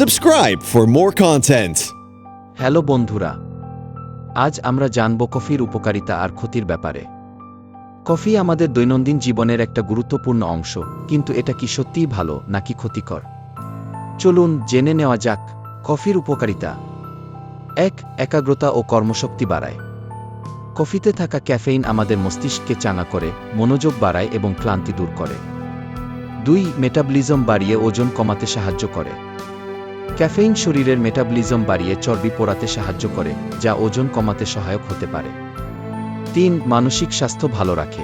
Subscribe for more content. Hello বন্ধুরা। আজ আমরা জানব কফির উপকারিতা আর ক্ষতির ব্যাপারে। কফি আমাদের দৈনন্দিন জীবনের একটা গুরুত্বপূর্ণ অংশ, কিন্তু এটা কি সত্যিই ভালো নাকি ক্ষতিকর? চলুন জেনে নেওয়া যাক কফির উপকারিতা। এক, একাগ্রতা ও কর্মশক্তি বাড়ায়। কফিতে থাকা ক্যাফেইন আমাদের মস্তিষ্ককে চাঙা করে, মনোযোগ বাড়ায় এবং ক্লান্তি দূর করে। দুই, মেটাবলিজম বাড়িয়ে ওজন কমাতে সাহায্য করে। ক্যাফেইন শরীরের মেটাবলিজম বাড়িয়ে চর্বি পোড়াতে সাহায্য করে, যা ওজন কমাতে সহায়ক হতে পারে। তিন, মানসিক স্বাস্থ্য ভালো রাখে।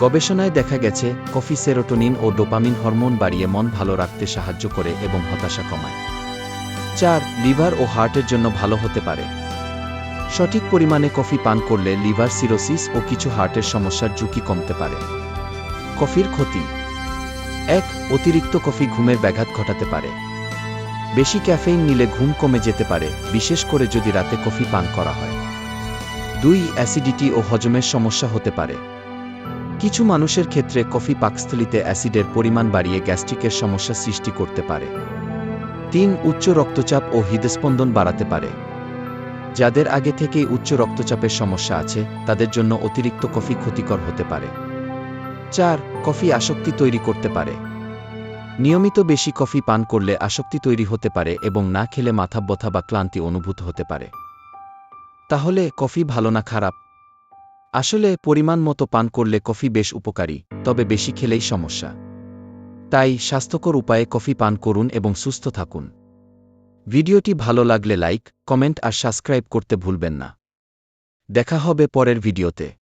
গবেষণায় দেখা গেছে, কফি সেরোটোনিন ও ডোপামিন হরমোন বাড়িয়ে মন ভালো রাখতে সাহায্য করে এবং হতাশা কমায়। চার, লিভার ও হার্টের জন্য ভালো হতে পারে। সঠিক পরিমাণে কফি পান করলে লিভার সিরোসিস ও কিছু হার্টের সমস্যার ঝুঁকি কমতে পারে। কফির ক্ষতি। এক, অতিরিক্ত কফি ঘুমের ব্যাঘাত ঘটাতে পারে। বেশি ক্যাফেইন নিলে ঘুম কমে যেতে পারে, বিশেষ করে যদি রাতে কফি পান করা হয়। দুই, অ্যাসিডিটি ও হজমের সমস্যা হতে পারে। কিছু মানুষের ক্ষেত্রে কফি পাকস্থলিতে অ্যাসিডের পরিমাণ বাড়িয়ে গ্যাস্ট্রিকের সমস্যা সৃষ্টি করতে পারে। তিন, উচ্চ রক্তচাপ ও হৃদস্পন্দন বাড়াতে পারে। যাদের আগে থেকেই উচ্চ রক্তচাপের সমস্যা আছে, তাদের জন্য অতিরিক্ত কফি ক্ষতিকর হতে পারে। চার, কফি আসক্তি তৈরি করতে পারে। নিয়মিত বেশি কফি পান করলে আসক্তি তৈরি হতে পারে এবং না খেলে মাথা ব্যথা বা ক্লান্তি অনুভূত হতে পারে। তাহলে কফি ভালো না খারাপ? আসলে পরিমাণ মতো পান করলে কফি বেশ উপকারী, তবে বেশি খেলেই সমস্যা। তাই স্বাস্থ্যকর উপায়ে কফি পান করুন এবং সুস্থ থাকুন। ভিডিওটি ভালো লাগলে লাইক, কমেন্ট আর সাবস্ক্রাইব করতে ভুলবেন না। দেখা হবে পরের ভিডিওতে।